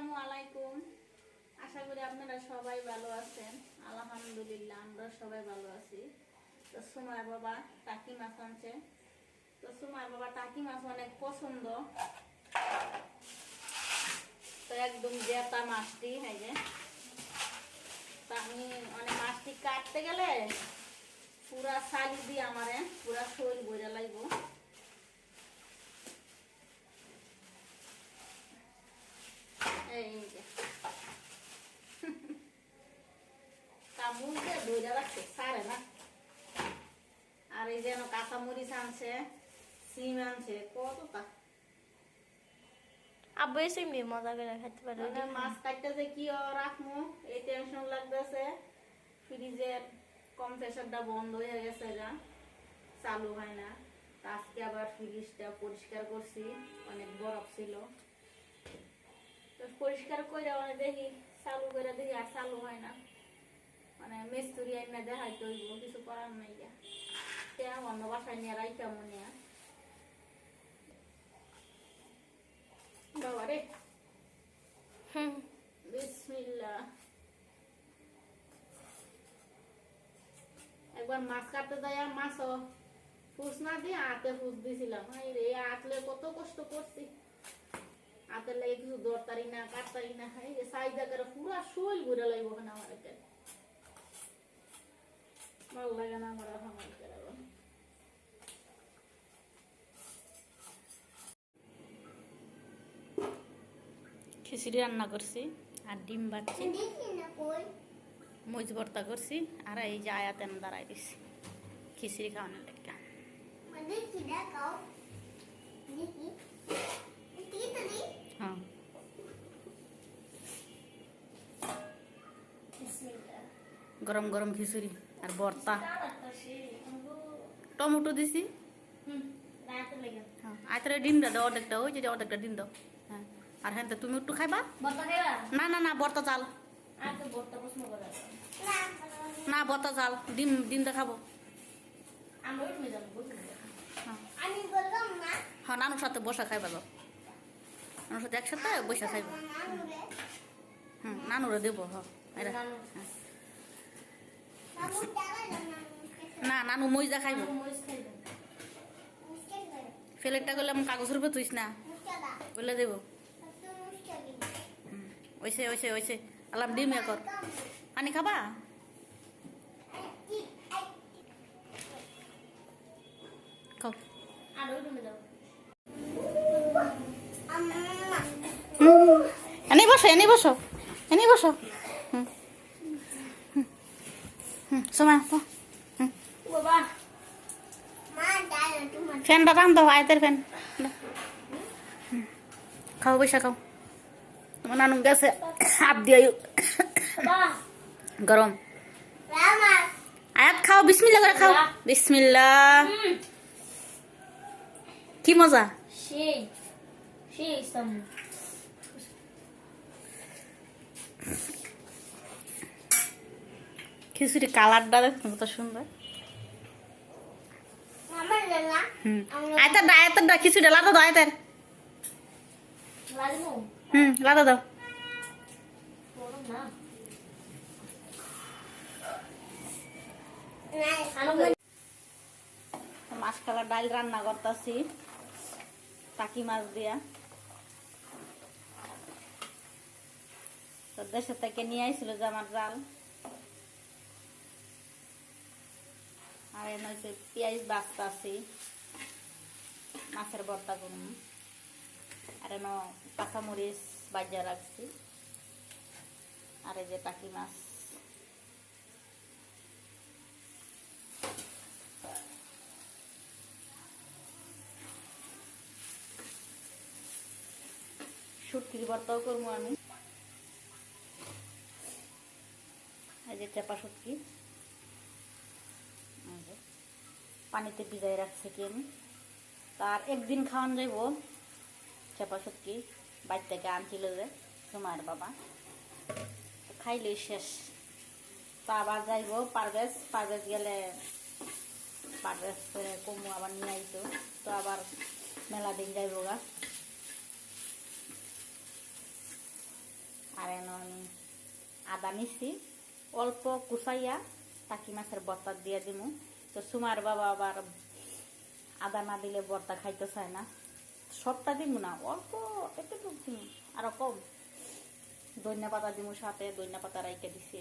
আসসালামু আলাইকুম। আশা করি আপনারা সবাই ভালো আছেন। আলহামদুলিল্লাহ, আমরা সবাই ভালো আছি। তো সুমার বাবা টাকি মাছ আনছে তো সুমার বাবা টাকি মাছ অনেক পছন্দ। তো একদম জেতা মাছটি, এই যে। আমি মানে মাছটি কাটতে গেলে পুরা শালি দিয়ে আমারে, পুরা শরীর বোঝা লাগবো এই যে কামড়কে ধরে রাখছে সারে না আর এই যেন কাঁচা মরিচ আনছে সিম আনছে কতটা আব্বু এসে এমনি মজা করে খেতে পারে মাছ কাটতে যে কি রাখব এই টেনশন লাগতেছে ফ্রিজের কম্প্রেসারটা বন্ধ হয়ে গেছে যা চালু হয় না আজকে আবার ফ্রিজটা পরিষ্কার করছি অনেক বরফ ছিল তো পরিষ্কার করে মানে দেখি চালু করে দেখি আর চালু হয় না মানে মিস্ত্রি আইনা দেখাই তৈব কিছু করার নাই তে অন্য বাসায় নিয়ে রাই কেমন নিয়ে বাবা রে হুম বিসমিল্লাহ একবার মাছ কাটতে যাই মাছ ফুস না দিয়ে হাতে ফুস দিছিলাম রে আটলে কত কষ্ট করছি হাতের লাগে কিছু দরতারি না কাটতারি না রে সাইদা করে পুরা শোল ঘুরে লাগবো ওখানে আমার ভালো লাগে না আমার করে খিচুড়ি রান্না করছি আর ডিম বাচ্ছি মরিচ ভর্তা করছি আর এই যে আয়াতেন দাঁড়াই দিছি খিচুড়ি খাওয়ানোর লেগে। হ্যাঁ। গরম গরম খিচুড়ি আর ভর্তা। টমেটো দিছি। হ্যাঁ আয়তারে ডিমটা দাও অর্ধেকটা ওই যে অর্ধেকটা ডিম দাও। আর হ্যাঁ তুমি একটু খাইবা? না না না ভর্তা চাল। না ভর্তা চাল। ডিম ডিম দেখাবো। হ্যাঁ। হ্যাঁ নানুর সাথে বসা খাইবা যাও। নানুর সাথে একসাথে বসে খাইবা। হুম নানুরে দেবো হ্যাঁ। না নানু মইজা খাইব। ফেলেকটা করলে আমি কাগজের উপরে তুইস না। বলে দেবো। ওইসে ওইসে ওইসে আলাম ডিম কর পানি খাবা? এনে বসো এনে বসো এনে বসো। হুম হুম সময় হুম ফ্যানটা টান দাও, আয়তের ফ্যান খাও, বৈশা খাও। নানু গেছে, হাত দিয়ে গরম। আয়াত খাও বিসমিল্লা করে খাও। বিসমিল্লা কি মজা? খিচুড়ি কালারটা দেখুন কত সুন্দর। হুম। আয়তার আয়তার খিচুড়ি লাদা দাও, আয়তার। হুম লাদা দাও। মাছ খাবার ডাল রান্না করতেছি, টাকি মাছ দিয়া। তো দেশের থেকে নিয়ে আইছিল যে আমার জাল। আর এনে পেঁয়াজ বাস্তা আছি মাছের ভর্তা করুন আর এনে কাঁচামরিচ বাজিয়া রাখছি আর এই যে টাকি মাছ। শুটকির ভর্তাও করব আমি। এই যে চাপা শুটকি। পানিতে ভিজাই রাখছি কি আমি। তার একদিন খাওয়ান যাইব। চাপা শুটকি বাড়ি থেকে আনছিল যে সময়ের বাবা। তো খাইলেই শেষ। তো আবার যাইব পারভেজ পারভেজ গেলে পারভেজ কমু আবার নিয়ে আইতো। তো আবার মেলা দিন যাইব গা। আর এন আমি আদা নিছি, অল্প কুচাইয়া টাকি মাছের বর্তা দিয়ে দিমু। তো সুমার বাবা আবার আদা না দিলে বর্তা খাইতে চায় না। সবটা দিব না, অল্প একটু দিব আরও কম। ধনিয়া পাতা দিব সাথে ধনিয়া পাতা রাইকে দিছি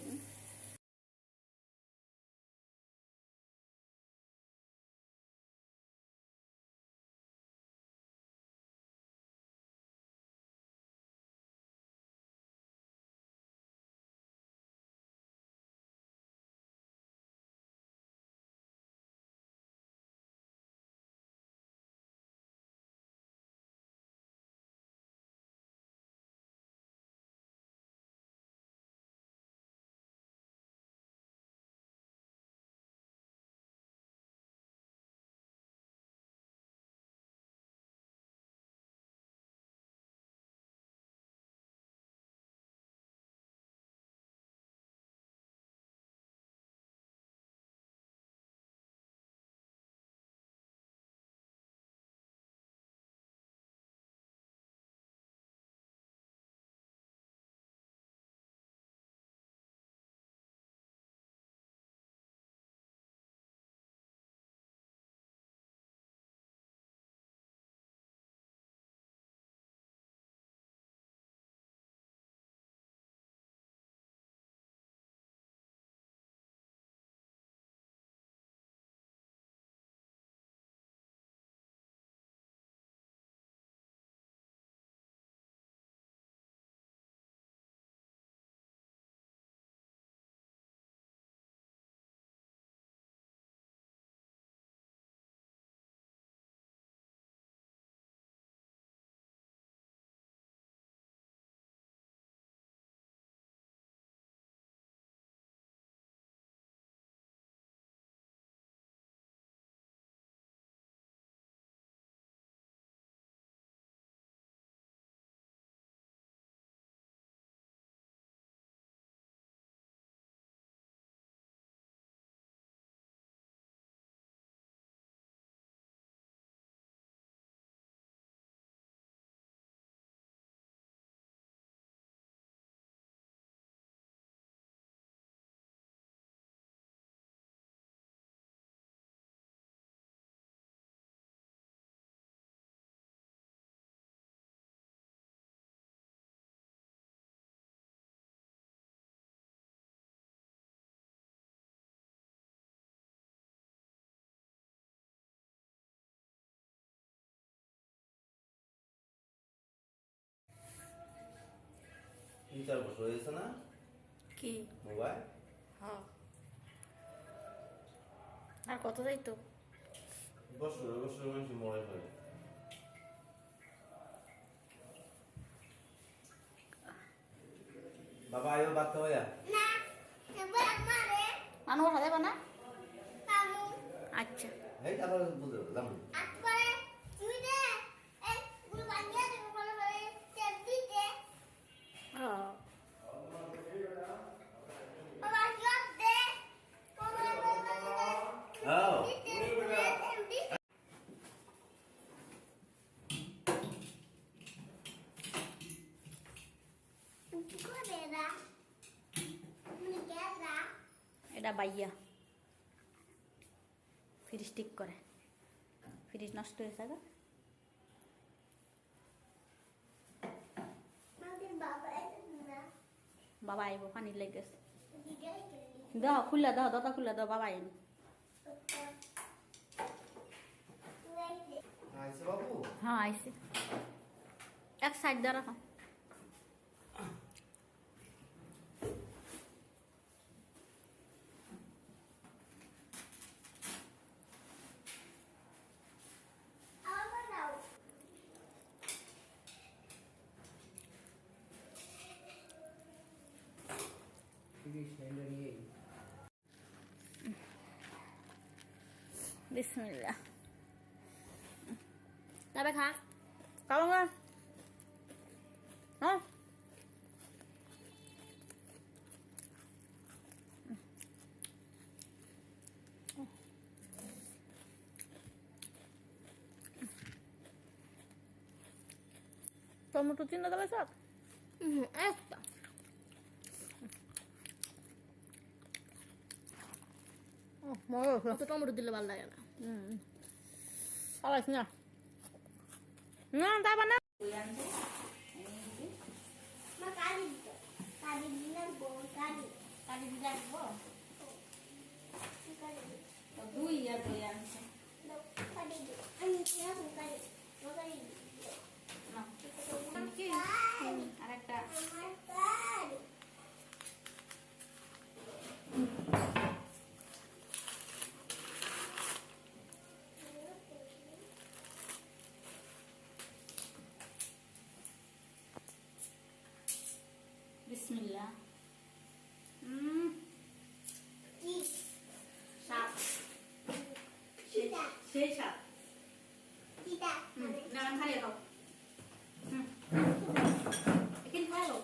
আমি তিন চার বছর হয়েছে না কি মোবাইল হ্যাঁ আর কত যাইতো বছর বছর মানুষ মোবাইল হয় বাবা আয়ো বাদ হইয়া মানুষ বসা যাবে না আচ্ছা এই তারপরে বুঝতে পারলাম বাইয়া। ফ্রিজ ঠিক করে। ফ্রিজ নষ্ট হয়েছে গা বাবা আইব পানি লেগেছে। দাও খুলে দাও দাদা খুলে দাও বাবা আইন। হ্যাঁ আইসে এক সাইড রাখো। বিসমিল্লাহ তবে খা খাব না হ্যাঁ টমেটো চিন্তা দেবে সব একটা। ও মজা হয়েছে অত টমেটো দিলে ভালো লাগে না। হুম পালাইস না? না তারপর না দই আনছে এনে দিবি মা কালি দিত কালি দিলাম বউ কালি কালি দিলে আসব কালি দিত তো দুই আর দই আনছে কালি দিত আমি কীরকম কালি মা কালি দিত নাও। কি? কালি আর একটা আমার কালি বিসমিল্লাহ হুম কি সাত কিটা সেই সাত কিটা হুম না খালি খাও হুম এখানে খাইলো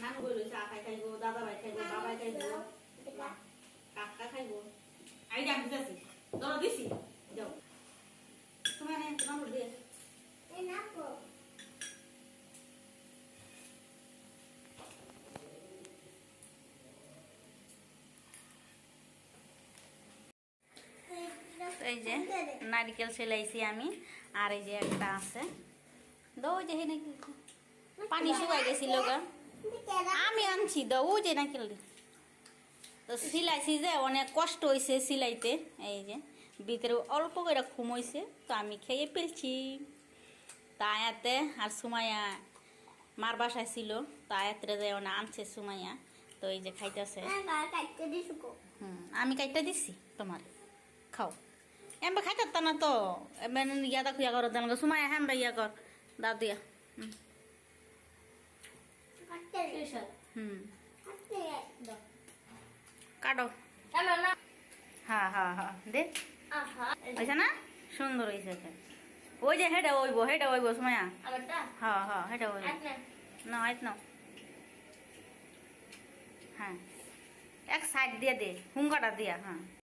নানু বইলো চা খাই খাইবো দাদা ভাই খাইবো বাবাই খাইবো কাকা খাইবো আই ডাক দিতেছি ধরো দিছি যাও তোমার নে নম্বর দিয়ে এ না কো তো এই যে নারিকেল সেলাইছি আমি আর এই যে একটা আছে। দৌ যে নাকি। পানি শুকাই গেছিল গা। আমি আনছি দৌ যে দি। তো সিলাইছি যে অনেক কষ্ট হয়েছে সিলাইতে এই যে। ভিতরে অল্প করে ঘুম হয়েছে তো আমি খেয়ে ফেলছি। তা আয়াতে আর সুমাইয়া মার বাসায় ছিল তো আয়াতরে যে অনেক আনছে সুমাইয়া তো এই যে খাইতেছে। কো। হুম আমি কাইটা দিছি তোমার। খাও। এমবে খাইতে তা না তো এমবে ইয়া দা খুয়া করো দেন সুমাইয়া হ্যাঁ ইয়া কর দাও দিয়া হুম কাটো হ্যাঁ হ্যাঁ হ্যাঁ দে হয়েছে না সুন্দর হয়েছে। ওই যে হেটা ওইব হেটা ওইব আবারটা হ্যাঁ হ্যাঁ হেটা ওইব না আইত না হ্যাঁ এক সাইড দিয়ে দে হুঙ্গাটা দিয়া হ্যাঁ